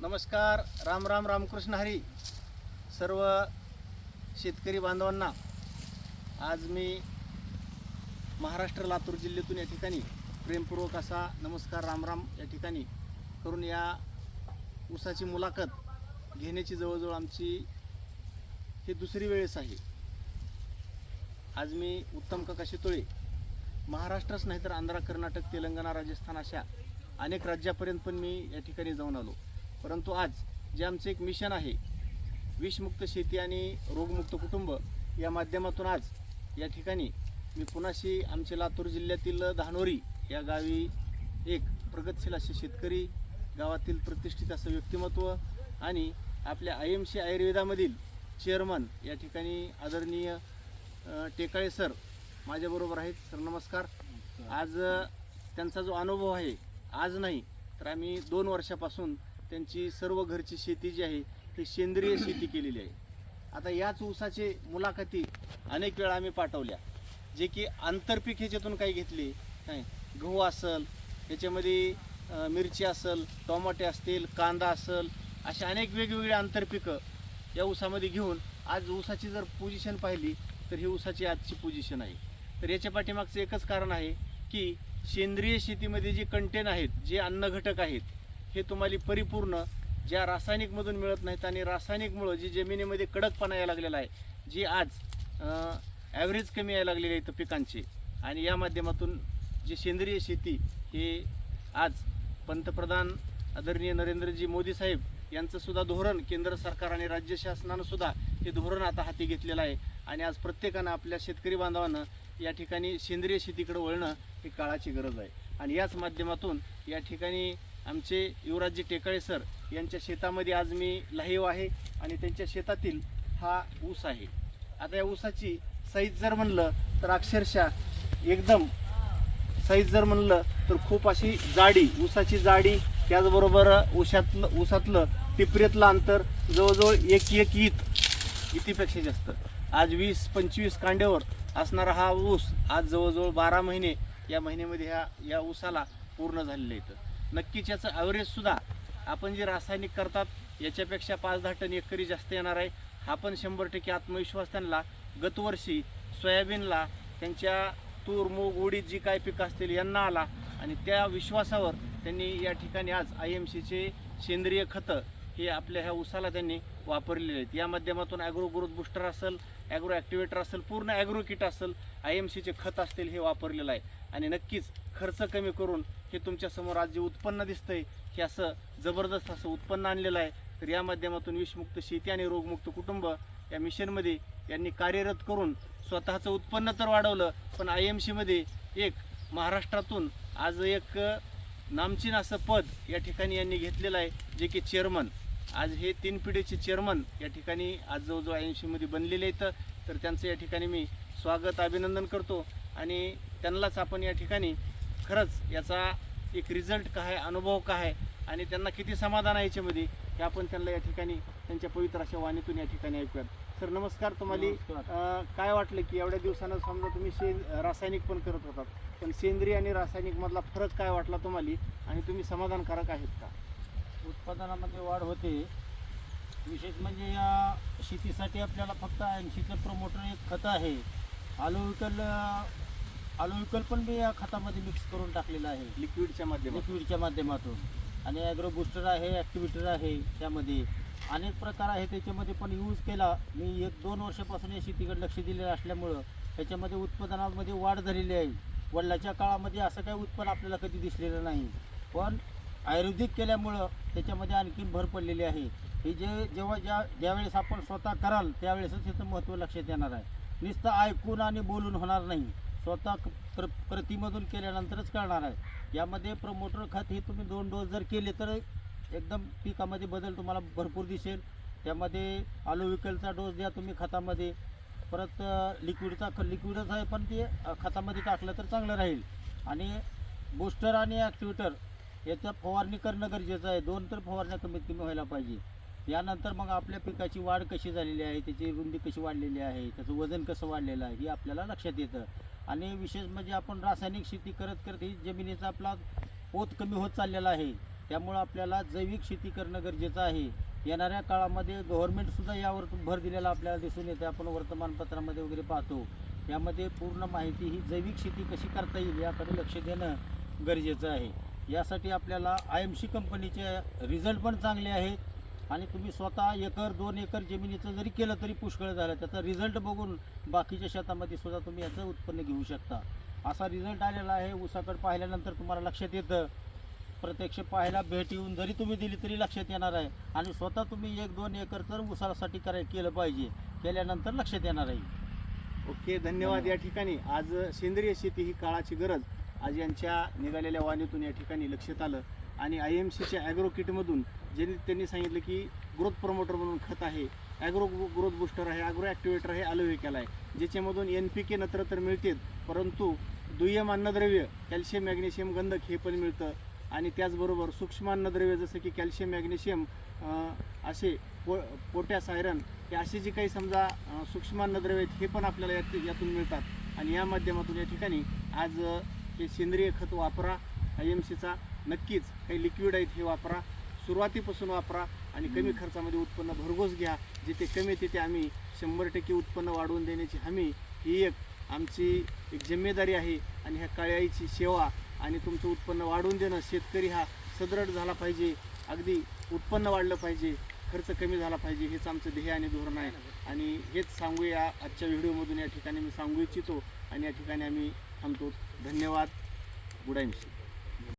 नमस्कार राम राम रामकृष्ण हरी. सर्व शेतकरी बांधवांना आज मी महाराष्ट्र लातूर जिल्ह्यातून या ठिकाणी प्रेमपूर्वक असा नमस्कार राम राम या ठिकाणी करून या ऊसाची मुलाखत घेण्याची जवळजवळ आमची ही दुसरी वेळेस आहे. आज मी उत्तम काका शितोळे महाराष्ट्रच नाही तर आंध्र कर्नाटक तेलंगणा राजस्थान अशा अनेक राज्यापर्यंत पण मी या ठिकाणी जाऊन आलो. परंतु आज जे आमचं एक मिशन आहे विषमुक्त शेती आणि रोगमुक्त कुटुंब या माध्यमातून आज या ठिकाणी मी पुन्हाशी आमचे लातूर जिल्ह्यातील धानोरी या गावी एक प्रगतशील असे शेतकरी गावातील प्रतिष्ठित असं व्यक्तिमत्व आणि आपल्या आय एम सी आयुर्वेदामधील चेअरमन या ठिकाणी आदरणीय टेकाळे सर माझ्याबरोबर आहेत. सर नमस्कार. आज त्यांचा जो अनुभव आहे आज नाही तर आम्ही दोन वर्षापासून त्यांची सर्व घरची शेती जी आहे ती सेंद्रिय शेती केलेली आहे. आता याच ऊसाचे मुलाखती अनेक वेळा आम्ही पाठवल्या. जे की आंतरपीक ह्याच्यातून काही घेतले नाही. गहू असल ह्याच्यामध्ये मिरची असल टोमॅटे असतील कांदा असल अशा अनेक वेगवेगळे आंतरपिकं या ऊसामध्ये घेऊन आज ऊसाची जर पोझिशन पाहिली तर ही ऊसाची आजची पोझिशन आहे. तर याच्या पाठीमागचं एकच कारण आहे की सेंद्रिय शेतीमध्ये जे कंटेन आहेत जे अन्न घटक आहेत हे तुम्हाला परिपूर्ण ज्या रासायनिकमधून मिळत नाहीत आणि रासायनिकमुळं जी जमिनीमध्ये कडकपणा यायला लागलेला आहे जी आज ॲव्हरेज कमी यायला लागलेली आहेत पिकांची. आणि या माध्यमातून जी सेंद्रिय शेती हे आज पंतप्रधान आदरणीय नरेंद्रजी मोदी साहेब यांचंसुद्धा धोरण केंद्र सरकार आणि राज्य शासनानंसुद्धा हे धोरण आता हाती घेतलेलं आहे. आणि आज प्रत्येकानं आपल्या शेतकरी बांधवांना या ठिकाणी सेंद्रिय शेतीकडे वळणं ही काळाची गरज आहे. आणि याच माध्यमातून या ठिकाणी आमचे युवराजजी टेकाळे सर यांच्या शेतामध्ये आज मी लाईव आहे आणि त्यांच्या शेतातील हा ऊस आहे. आता या ऊसाची साईज जर म्हणलं तर अक्षरशः एकदम साईज जर म्हणलं तर खूप अशी जाडी ऊसाची जाडी त्याचबरोबर ऊसातलं ऊसातलं टिपऱ्यातलं अंतर जवळजवळ एक एक इत इतीपेक्षा जास्त. आज वीस पंचवीस कांड्यावर असणारा हा ऊस आज जवळजवळ बारा महिने या महिन्यामध्ये ह्या या ऊसाला पूर्ण झालेलं आहे नक्कीच याचं ॲव्हरेजसुद्धा आपण जे रासायनिक करतात याच्यापेक्षा पाच दहा टन एकरी जास्त येणार आहे. हा पण शंभर टक्के आत्मविश्वास त्यांना. गतवर्षी सोयाबीनला त्यांच्या तूर मूग उडीद जी काय पिकं असतील यांना आला आणि त्या विश्वासावर त्यांनी या ठिकाणी आज आय एम सीचे सेंद्रिय खतं हे आपल्या ह्या ऊसाला त्यांनी वापरलेले आहेत. या माध्यमातून ॲग्रो ग्रोथ बुस्टर असेल ॲग्रो ॲक्टिवेटर असेल पूर्ण ॲग्रो किट असेल आय एम सीचे खत असतील हे वापरलेलं आहे. आणि नक्कीच खर्च कमी करून हे तुमच्यासमोर आज जे उत्पन्न दिसतंय हे असं जबरदस्त असं उत्पन्न आणलेलं आहे. तर या माध्यमातून विषमुक्त शेती आणि रोगमुक्त कुटुंब या मिशनमध्ये यांनी कार्यरत करून स्वतःचं उत्पन्न तर वाढवलं पण आय एम सीमध्ये एक महाराष्ट्रातून आज एक नामचीन असं पद या ठिकाणी यांनी घेतलेलं आहे जे की चेअरमन. आज हे तीन पिढीचे चेअरमन या ठिकाणी आज जवळजवळ आय एम सीमध्ये बनलेले आहेत. तर त्यांचं या ठिकाणी मी स्वागत अभिनंदन करतो. आणि त्यांनाच आपण या ठिकाणी खरंच याचा एक रिझल्ट काय आहे, अनुभव काय आहे आणि त्यांना किती समाधान आहे याच्यामध्ये हे आपण त्यांना या ठिकाणी त्यांच्या पवित्र अशा वाणीतून या ठिकाणी ऐकूयात. सर नमस्कार तुम्हाला. काय वाटलं की एवढ्या दिवसानं समजा तुम्ही शे रासायनिक पण करत होतात पण सेंद्रिय आणि रासायनिक मधला फरक काय वाटला तुम्हाला आणि तुम्ही समाधानकारक आहेत का? उत्पादनामध्ये वाढ होते. विशेष म्हणजे या शेतीसाठी आपल्याला फक्त ऐंशीचं प्रमोटर एक खत आहे. आलोविकल आलोविकल पण मी या खतामध्ये मिक्स करून टाकलेलं आहे. लिक्विडच्या माध्यमातून. लिक्विडच्या माध्यमातून. आणि ॲग्रो बुस्टर आहे ॲक्टिव्हिटर आहे त्यामध्ये. अनेक प्रकार आहे त्याच्यामध्ये पण यूज केला. मी एक दोन वर्षापासून या शेतीकडे लक्ष दिलेलं असल्यामुळं त्याच्यामध्ये उत्पादनामध्ये वाढ झालेली आहे. वडिलाच्या काळामध्ये असं काही उत्पन्न आपल्याला कधी दिसलेलं नाही. पण आयुर्वेदिक केल्यामुळं त्याच्यामध्ये आणखीन भर पडलेली आहे. हे जे जेव्हा ज्या ज्यावेळेस आपण स्वतः कराल त्यावेळेसच त्याचं महत्त्व लक्षात येणार आहे. नुसतं ऐकून आणि बोलून होणार नाही. स्वतः क- प्र प्रतिमधून केल्यानंतरच कळणार आहे. यामध्ये प्रमोटर खत हे तुम्ही दोन डोस जर केले तर एकदम पिकामध्ये बदल तुम्हाला भरपूर दिसेल. त्यामध्ये आलोविकलचा डोस द्या तुम्ही खतामध्ये. परत लिक्विडचा ख लिक्विडच आहे पण ते खतामध्ये टाकलं तर चांगलं राहील. आणि बूस्टर आणि ॲक्टिवेटर याचा फवारणी करणं गरजेचं आहे. दोन तर फवारण्या कमीत कमी व्हायला पाहिजे. यानंतर मग आपल्या पिकाची वाढ कशी झालेली आहे त्याची रुंदी कशी वाढलेली आहे त्याचं वजन कसं वाढलेलं आहे हे आपल्याला लक्षात येतं. आणि विशेष म्हणजे आपण रासायनिक शेती करत करत ही जमिनीचा आपला पोत कमी होत चाललेला आहे. त्यामुळं आपल्याला जैविक शेती करणं गरजेचं आहे. येणाऱ्या काळामध्ये गव्हर्नमेंटसुद्धा यावर भर दिलेला आपल्याला दिसून येते आपण वर्तमानपत्रामध्ये वगैरे पाहतो. यामध्ये पूर्ण माहिती ही जैविक शेती कशी करता येईल याकडे लक्ष देणं गरजेचं आहे. यासाठी आपल्याला आय एम सी कंपनीचे रिझल्ट पण चांगले आहेत. आणि तुम्ही स्वतः एकर दोन एकर जमिनीचं जरी केलं तरी पुष्कळ झालं. त्याचा रिझल्ट बघून बाकीच्या शेतामध्ये सुद्धा तुम्ही याचं उत्पन्न घेऊ शकता. असा रिझल्ट आलेला आहे. ऊसाकडे पाहिल्यानंतर तुम्हाला लक्षात येतं. प्रत्यक्ष पाहायला भेट येऊन जरी तुम्ही दिली तरी लक्षात येणार आहे. आणि स्वतः तुम्ही एक दोन एकर तर उसासाठी कराय केलं पाहिजे. केल्यानंतर लक्षात येणार आहे. ओके धन्यवाद या ठिकाणी. आज सेंद्रिय शेती ही काळाची गरज. आज यांच्या निघालेल्या वाणीतून या ठिकाणी लक्षात आलं. आणि आय एम सीच्या ॲग्रो किटमधून ज्यांनी त्यांनी सांगितलं की ग्रोथ प्रमोटर म्हणून खत आहे ॲग्रो ग्रोथ बुस्टर आहे ॲग्रो ॲक्टिवेटर आहे अलोव्हिकॅल आहे. ज्याच्यामधून एन पी के नत्र तर मिळतेच परंतु दुय्यम अन्नद्रव्य कॅल्शियम मॅग्नेशियम गंधक हे पण मिळतं. आणि त्याचबरोबर सूक्ष्म अन्नद्रव्य जसं की कॅल्शियम मॅग्नेशियम असे पो पोटॅस आयरन हे असे जे काही समजा सूक्ष्म अन्नद्रव्य आहेत हे पण आपल्याला यात यातून मिळतात. आणि या माध्यमातून या ठिकाणी आज हे सेंद्रिय खत वापरा आय एम सीचा नक्कीच काही लिक्विड आहेत हे वापरा सुरुवातीपासून वापरा आणि कमी खर्चामध्ये उत्पन्न भरघोस घ्या. जिथे कमी तिथे आम्ही शंभर टक्के उत्पन्न वाढवून देण्याची हमी ही एक आमची एक जिम्मेदारी आहे. आणि ह्या काळ्याईची सेवा आणि तुमचं उत्पन्न वाढवून देणं शेतकरी हा सदृढ झाला पाहिजे. अगदी उत्पन्न वाढलं पाहिजे. खर्च कमी झाला पाहिजे हेच आमचं ध्येय आणि धोरण आहे. आणि हेच सांगूया आजच्या व्हिडिओमधून या ठिकाणी मी सांगू इच्छितो आणि या ठिकाणी आम्ही थांबतो. धन्यवाद. गुडाईमशी